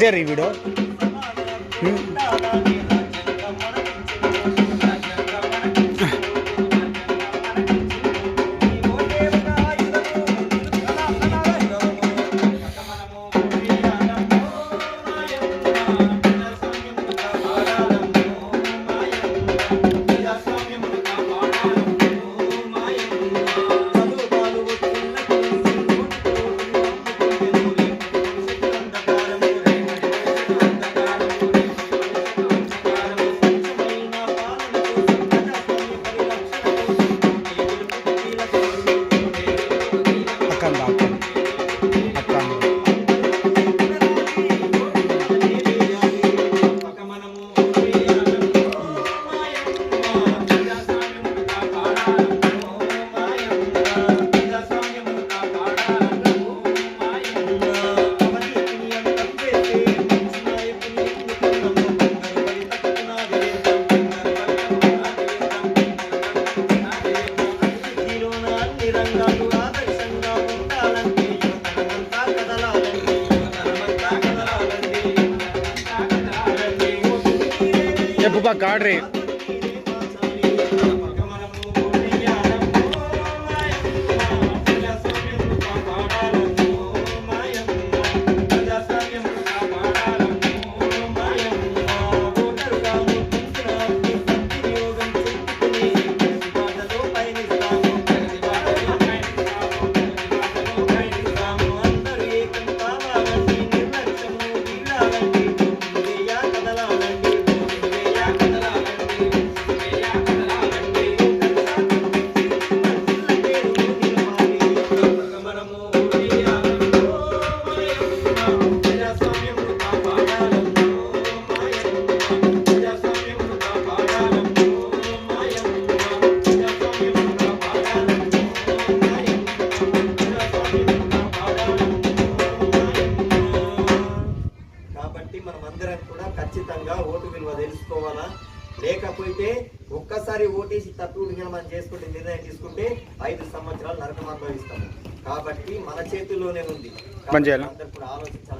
से वीडियो का काट रहे हैं। కూడా ఖచ్చితంగా ఓటు విలువ తెలుసుకోవాలా? లేకపోతే ఒక్కసారి ఓటేసి తప్పు మనం చేసుకుంటే నిర్ణయం తీసుకుంటే ఐదు సంవత్సరాలు నరకం అనుభవిస్తాము. కాబట్టి మన చేతుల్లోనే ఉంది. అందరు కూడా ఆలోచించాలి.